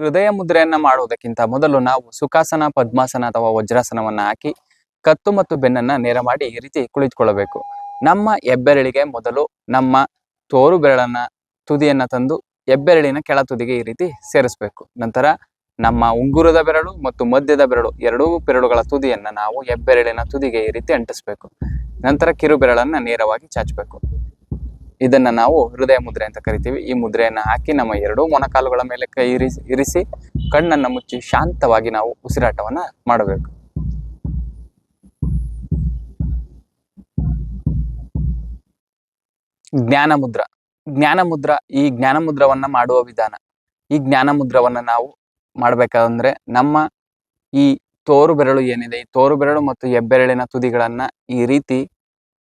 ಹೃದಯ ಮುದ್ರೆಯನ್ನ ಮಾಡುವುದಕ್ಕಿಂತ ಮೊದಲು ನಾವು ಸುಖಾಸನ, ಪದ್ಮಾಸನ ಅಥವಾ ವಜ್ರಾಸನವನ್ನ ಹಾಕಿ ಕತ್ತು ಮತ್ತು ಬೆನ್ನನ್ನ ನೇರ ಮಾಡಿ ಈ ರೀತಿ ಕುಳಿತುಕೊಳ್ಳಬೇಕು. ನಮ್ಮ ಹೆಬ್ಬೆರಳಿಗೆ ಮೊದಲು ನಮ್ಮ ತೋರು ಬೆರಳನ್ನ ತುದಿಯನ್ನ ತಂದು ಹೆಬ್ಬೆರಳಿನ ಕೆಳ ತುದಿಗೆ ಈ ರೀತಿ ಸೇರಿಸಬೇಕು. ನಂತರ ನಮ್ಮ ಉಂಗುರದ ಬೆರಳು ಮತ್ತು ಮಧ್ಯದ ಬೆರಳು ಎರಡೂ ಬೆರಳುಗಳ ತುದಿಯನ್ನ ನಾವು ಹೆಬ್ಬೆರಳಿನ ತುದಿಗೆ ಈ ರೀತಿ ಅಂಟಿಸ್ಬೇಕು. ನಂತರ ಕಿರು ಬೆರಳನ್ನ ನೇರವಾಗಿ ಚಾಚಬೇಕು. ಇದನ್ನ ನಾವು ಹೃದಯ ಮುದ್ರೆ ಅಂತ ಕರಿತೀವಿ. ಈ ಮುದ್ರೆಯನ್ನ ಹಾಕಿ ನಮ್ಮ ಎರಡೂ ಮೊಣಕಾಲುಗಳ ಮೇಲೆ ಕೈ ಇರಿಸಿ ಇರಿಸಿ ಕಣ್ಣನ್ನ ಮುಚ್ಚಿ ಶಾಂತವಾಗಿ ನಾವು ಉಸಿರಾಟವನ್ನ ಮಾಡಬೇಕು. ಜ್ಞಾನ ಮುದ್ರ ಜ್ಞಾನ ಮುದ್ರ ಈ ಜ್ಞಾನ ಮುದ್ರವನ್ನ ಮಾಡುವ ವಿಧಾನ. ಈ ಜ್ಞಾನ ಮುದ್ರವನ್ನ ನಾವು ಮಾಡ್ಬೇಕಂದ್ರೆ ನಮ್ಮ ಈ ತೋರು ಬೆರಳು ಏನಿದೆ, ಈ ತೋರು ಬೆರಳು ಮತ್ತು ಹೆಬ್ಬೆರಳಿನ ತುದಿಗಳನ್ನ ಈ ರೀತಿ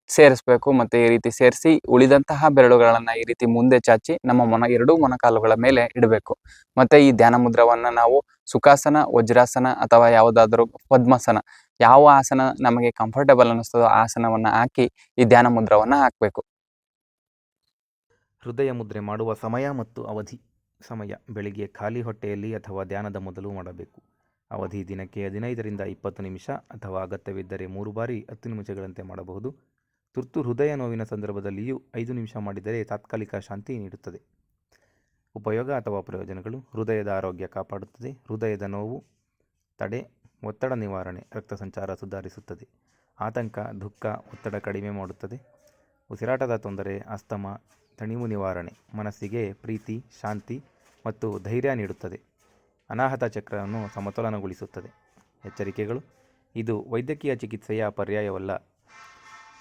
ಸೇರಿಸ್ಬೇಕು ಮತ್ತೆ ಈ ರೀತಿ ಸೇರಿಸಿ ಉಳಿದಂತಹ ಬೆರಳುಗಳನ್ನ ಈ ರೀತಿ ಮುಂದೆ ಚಾಚಿ ನಮ್ಮ ಮೊನ, ಎರಡೂ ಮೊಣಕಾಲುಗಳ ಮೇಲೆ ಇಡಬೇಕು. ಮತ್ತೆ ಈ ಧ್ಯಾನ ಮುದ್ರವನ್ನ ನಾವು ಸುಖಾಸನ, ವಜ್ರಾಸನ ಅಥವಾ ಯಾವುದಾದರೂ ಪದ್ಮಾಸನ ಯಾವ ಆಸನ ನಮಗೆ ಕಂಫರ್ಟಬಲ್ ಅನ್ನಿಸ್ತದೋ ಆಸನವನ್ನ ಹಾಕಿ ಈ ಧ್ಯಾನ ಮುದ್ರವನ್ನ ಹಾಕ್ಬೇಕು. ಹೃದಯ ಮುದ್ರೆ ಮಾಡುವ ಸಮಯ ಮತ್ತು ಅವಧಿ ಸಮಯ ಬೆಳಿಗ್ಗೆ ಖಾಲಿ ಹೊಟ್ಟೆಯಲ್ಲಿ ಅಥವಾ ಧ್ಯಾನದ ಮೊದಲು ಮಾಡಬೇಕು. ಅವಧಿ ದಿನಕ್ಕೆ ಹದಿನೈದರಿಂದ ಇಪ್ಪತ್ತು ನಿಮಿಷ ಅಥವಾ ಅಗತ್ಯವಿದ್ದರೆ ಮೂರು ಬಾರಿ ಹತ್ತು ನಿಮಿಷಗಳಂತೆ ಮಾಡಬಹುದು. ತುರ್ತು ಹೃದಯ ನೋವಿನ ಸಂದರ್ಭದಲ್ಲಿಯೂ ಐದು ನಿಮಿಷ ಮಾಡಿದರೆ ತಾತ್ಕಾಲಿಕ ಶಾಂತಿ ನೀಡುತ್ತದೆ. ಉಪಯೋಗ ಅಥವಾ ಪ್ರಯೋಜನಗಳು, ಹೃದಯದ ಆರೋಗ್ಯ ಕಾಪಾಡುತ್ತದೆ. ಹೃದಯದ ನೋವು, ತಡೆ, ಒತ್ತಡ ನಿವಾರಣೆ, ರಕ್ತ ಸಂಚಾರ ಸುಧಾರಿಸುತ್ತದೆ. ಆತಂಕ, ದುಃಖ, ಒತ್ತಡ ಕಡಿಮೆ ಮಾಡುತ್ತದೆ. ಉಸಿರಾಟದ ತೊಂದರೆ, ಅಸ್ತಮ, ತಣಿವು ನಿವಾರಣೆ ಮನಸ್ಸಿಗೆ ಪ್ರೀತಿ, ಶಾಂತಿ ಮತ್ತು ಧೈರ್ಯ ನೀಡುತ್ತದೆ. ಅನಾಹತ ಚಕ್ರವನ್ನು ಸಮತೋಲನಗೊಳಿಸುತ್ತದೆ. ಎಚ್ಚರಿಕೆಗಳು, ಇದು ವೈದ್ಯಕೀಯ ಚಿಕಿತ್ಸೆಯ ಪರ್ಯಾಯವಲ್ಲ.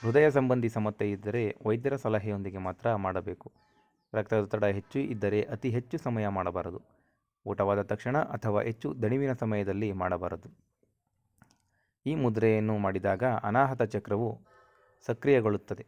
ಹೃದಯ ಸಂಬಂಧಿ ಸಮಸ್ಯೆ ಇದ್ದರೆ ವೈದ್ಯರ ಸಲಹೆಯೊಂದಿಗೆ ಮಾತ್ರ ಮಾಡಬೇಕು. ರಕ್ತದೊತ್ತಡ ಹೆಚ್ಚು ಇದ್ದರೆ ಅತಿ ಹೆಚ್ಚು ಸಮಯ ಮಾಡಬಾರದು. ಊಟವಾದ ತಕ್ಷಣ ಅಥವಾ ಹೆಚ್ಚು ದಣಿವಿನ ಸಮಯದಲ್ಲಿ ಮಾಡಬಾರದು. ಈ ಮುದ್ರೆಯನ್ನು ಮಾಡಿದಾಗ ಅನಾಹತ ಚಕ್ರವು ಸಕ್ರಿಯಗೊಳ್ಳುತ್ತದೆ.